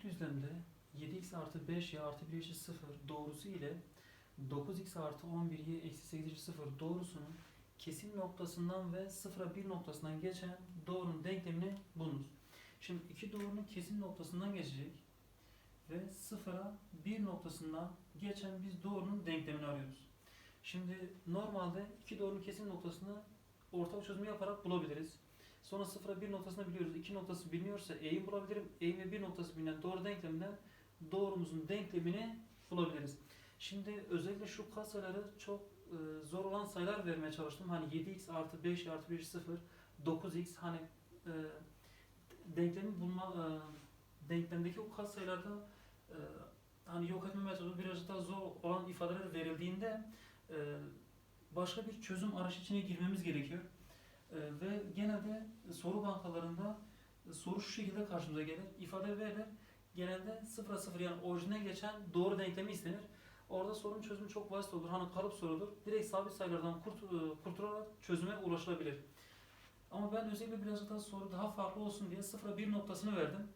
düzlemde 7x artı 5y artı 1 eşit 0 doğrusu ile 9x artı 11y eksi 8 eşit 0 doğrusunun kesim noktasından ve 0'a 1 noktasından geçen doğrunun denklemini bulunuz. Şimdi iki doğrunun kesim noktasından geçecek ve 0'a 1 noktasından geçen biz doğrunun denklemini arıyoruz. Şimdi normalde iki doğrunun kesim noktasını ortak çözümü yaparak bulabiliriz. Sonra 0'a 1 noktasını biliyoruz. 2 noktası biliniyorsa eğim bulabilirim. Eğim ve 1 noktası bilinen doğru denkleminden doğrumuzun denklemini bulabiliriz. Şimdi özellikle şu katsayıları çok e, zor olan sayılar vermeye çalıştım. Hani 7x artı 5 artı 1 0, 9x hani e, denklemi bulma e, denklemdeki o katsayılarda e, hani yok etme metodu biraz daha zor olan ifadeler verildiğinde e, başka bir çözüm arayışı içine girmemiz gerekiyor. E, ve genelde soru bankalarında e, soru şu şekilde karşımıza gelir. İfade verilir. Genelde 0'a 0 yani orijine geçen doğru denklemi istenir. Orada sorunun çözümü çok basit olur. Hani kalıp sorudur. Direkt sabit sayılardan kurt, e, kurtularak çözüme ulaşılabilir. Ama ben özellikle birazcık daha soru daha farklı olsun diye 0'a 1 noktasını verdim.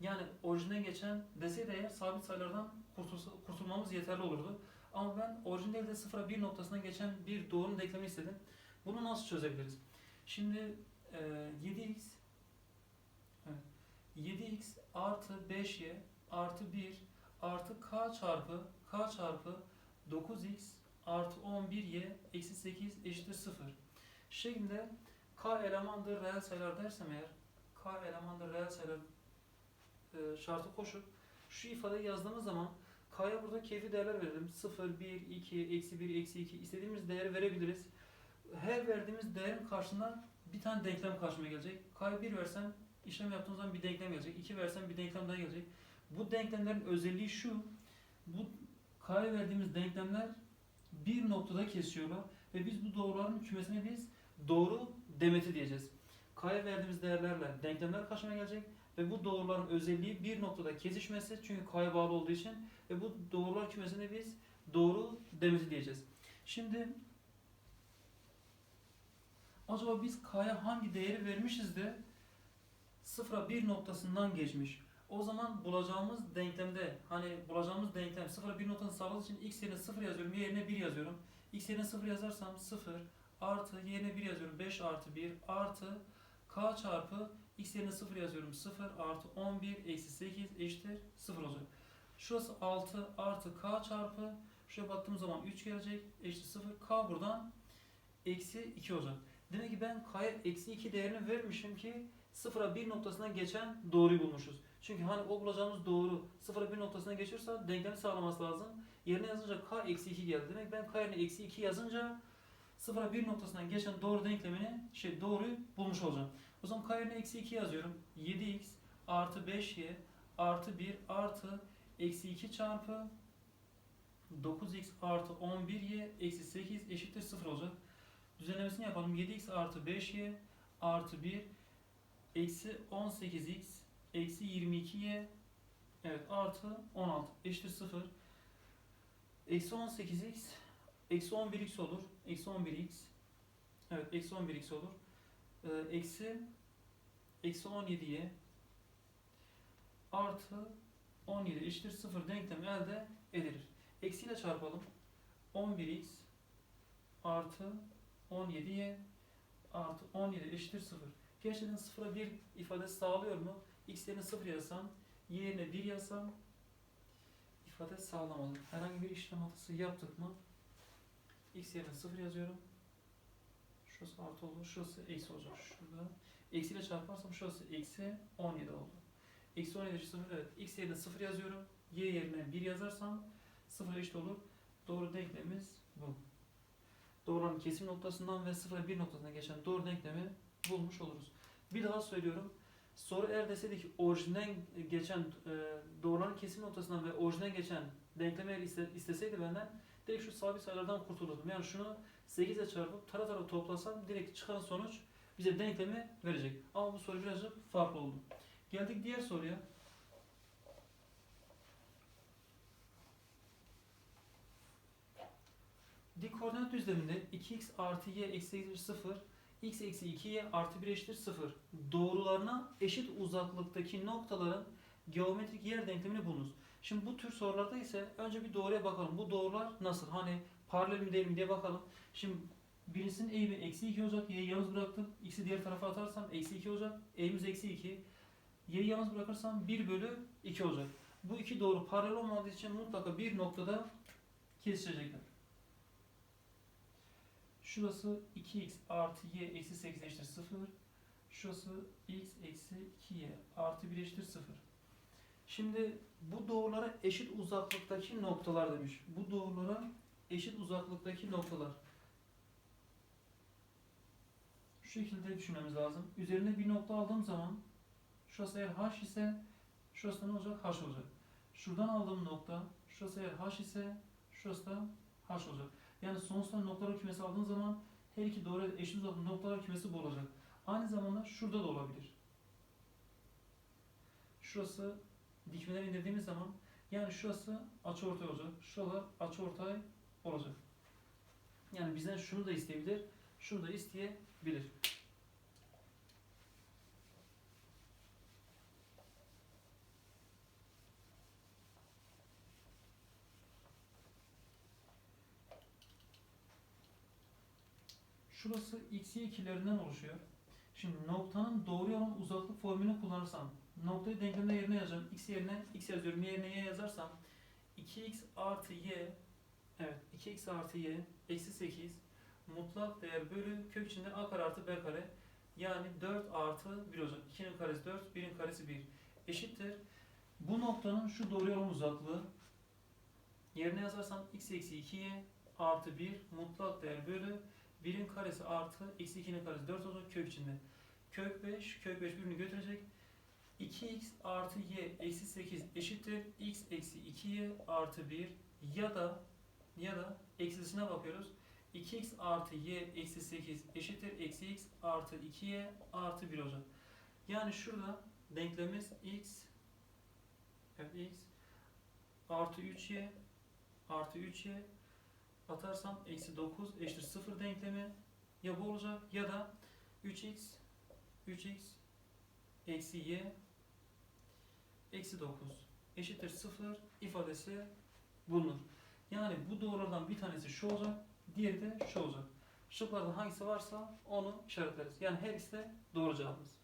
Yani orijinden geçen deseydi eğer sabit sayılardan kurtulmamız yeterli olurdu. Ama ben orijin değil de 0'a 1 noktasından geçen bir doğrunun denklemi istedim. Bunu nasıl çözebiliriz? Şimdi e, 7x evet, 7x artı 5y artı 1 artı k çarpı k çarpı 9x artı 11y eksi 8 eşittir 0 şeklinde k elemandır reel sayılar dersem eğer k elemandır reel sayılar e, şartı koşup şu ifadeyi yazdığımız zaman k'ya burada keyfi değerler verelim. 0, 1, 2, eksi 1, eksi 2 istediğimiz değeri verebiliriz. Her verdiğimiz değerin karşısında bir tane denklem karşıma gelecek. K'ya 1 versem işlem yaptığımız zaman bir denklem gelecek. 2 versem bir denklem daha gelecek. Bu denklemlerin özelliği şu. Bu K'ya verdiğimiz denklemler bir noktada kesiyorlar ve biz bu doğruların kümesine biz doğru demeti diyeceğiz. K'ya verdiğimiz değerlerle denklemler karşıma gelecek ve bu doğruların özelliği bir noktada kesişmesi çünkü K'ya bağlı olduğu için ve bu doğrular kümesine biz doğru demeti diyeceğiz. Şimdi acaba biz K'ya hangi değeri vermişiz de sıfıra bir noktasından geçmiş. O zaman bulacağımız denklemde hani bulacağımız denklem sıfıra bir noktasını sağladığı için x yerine 0 yazıyorum, y yerine 1 yazıyorum. x yerine 0 yazarsam 0 artı y yerine 1 yazıyorum 5 artı 1 artı k çarpı x yerine 0 yazıyorum 0 artı 11 eksi 8 eşittir 0 olacak. Şurası 6 artı k çarpı şuraya baktığım zaman 3 gelecek eşittir 0 k buradan eksi 2 olacak. Demek ki ben k'ya eksi 2 değerini vermişim ki 0'a 1 noktasından geçen doğruyu bulmuşuz. Çünkü hani o bulacağımız doğru 0'a 1 noktasına geçiyorsa denklemi sağlaması lazım. Yerine yazınca k eksi 2 geldi. Demek ben k yerine eksi 2 yazınca 0'a 1 noktasından geçen doğru denklemini şey doğruyu bulmuş olacağım. O zaman k yerine eksi 2 yazıyorum. 7x artı 5y artı 1 artı eksi 2 çarpı 9x artı 11y eksi 8 eşittir 0 olacak. Düzenlemesini yapalım. 7x artı 5y artı 1 eksi 18x eksi 22y evet artı 16 eşittir 0. Eksi 18x eksi 11x olur. Eksi 11x evet eksi 11x olur. Ee, eksi eksi 17y artı 17 eşittir 0 denklemi elde edilir. Eksiyle çarpalım. 11x artı 17y artı 17 eşittir 0. Gerçekten 0'a 1 ifadesi sağlıyor mu? X yerine 0 yazsam, y yerine 1 yazsam ifade sağlamadı. Herhangi bir işlem hatası yaptık mı? X yerine 0 yazıyorum. Şurası artı olur, şurası eksi olacak. Şurada eksiyle çarparsam şurası eksi 17 oldu. Eksi 17 eşit 0, evet. X yerine 0 yazıyorum. Y yerine 1 yazarsam 0 eşit olur. Doğru denklemimiz bu. Doğruların kesim noktasından ve 0'a 1 noktasına geçen doğru denklemi bulmuş oluruz. Bir daha söylüyorum. Soru eğer deseydi ki orijinden geçen e, kesim noktasından ve orijinden geçen denklemi eğer iste, isteseydi benden direkt şu sabit sayılardan kurtulurdum. Yani şunu 8 ile çarpıp tara tara toplasam direkt çıkan sonuç bize denklemi verecek. Ama bu soru birazcık farklı oldu. Geldik diğer soruya. Dik koordinat düzleminde 2x artı y eksi 0 x eksi 2y artı 1 eşittir 0 doğrularına eşit uzaklıktaki noktaların geometrik yer denklemini bulunuz. Şimdi bu tür sorularda ise önce bir doğruya bakalım. Bu doğrular nasıl? Hani paralel mi değil mi diye bakalım. Şimdi birisinin eğimi eksi 2 olacak. Y'yi yalnız bıraktım. X'i diğer tarafa atarsam eksi 2 olacak. Eğimiz eksi 2. Y'yi yalnız bırakırsam 1 bölü 2 olacak. Bu iki doğru paralel olmadığı için mutlaka bir noktada kesişecekler. Şurası 2x artı y eksi 8 eşittir 0. Şurası x eksi 2y artı 1 eşittir 0. Şimdi bu doğrulara eşit uzaklıktaki noktalar demiş. Bu doğrulara eşit uzaklıktaki noktalar. Şu şekilde düşünmemiz lazım. Üzerine bir nokta aldığım zaman şurası eğer h ise şurası ne olacak? h olacak. Şuradan aldığım nokta şurası eğer h ise şurası da h olacak. Yani sonsuzda noktalar kümesi aldığım zaman her iki doğru eşit uzaklıklı noktalar kümesi bu olacak. Aynı zamanda şurada da olabilir. Şurası dikmeleri indirdiğimiz zaman yani şurası açıortay olacak. Şuralar açıortay olacak. Yani bizden şunu da isteyebilir, şunu da isteyebilir. Şurası x, y ikilerinden oluşuyor. Şimdi noktanın doğru olan uzaklık formülünü kullanırsam noktayı denklemde yerine yazacağım. x yerine x yazıyorum. Y yerine y yazarsam 2x artı y evet 2x artı y eksi 8 mutlak değer bölü kök içinde a kare artı b kare yani 4 artı 1 olacak. 2'nin karesi 4, 1'in karesi 1 eşittir. Bu noktanın şu doğru olan uzaklığı yerine yazarsam x eksi 2y artı 1 mutlak değer bölü 1'in karesi artı eksi 2'nin karesi 4 olacak kök içinde. Kök 5, kök 5 birini götürecek. 2x artı y eksi 8 eşittir. x eksi 2y artı 1 ya da ya da eksisine bakıyoruz. 2x artı y eksi 8 eşittir. Eksi x artı 2y artı 1 olacak. Yani şurada denklemimiz x evet x artı 3y artı 3y atarsam eksi 9 eşittir 0 denklemi ya bu olacak ya da 3x 3x eksi y eksi 9 eşittir 0 ifadesi bulunur. Yani bu doğrulardan bir tanesi şu olacak, diğeri de şu olacak. Şıklardan hangisi varsa onu işaretleriz. Yani her ikisi de doğru cevabımız.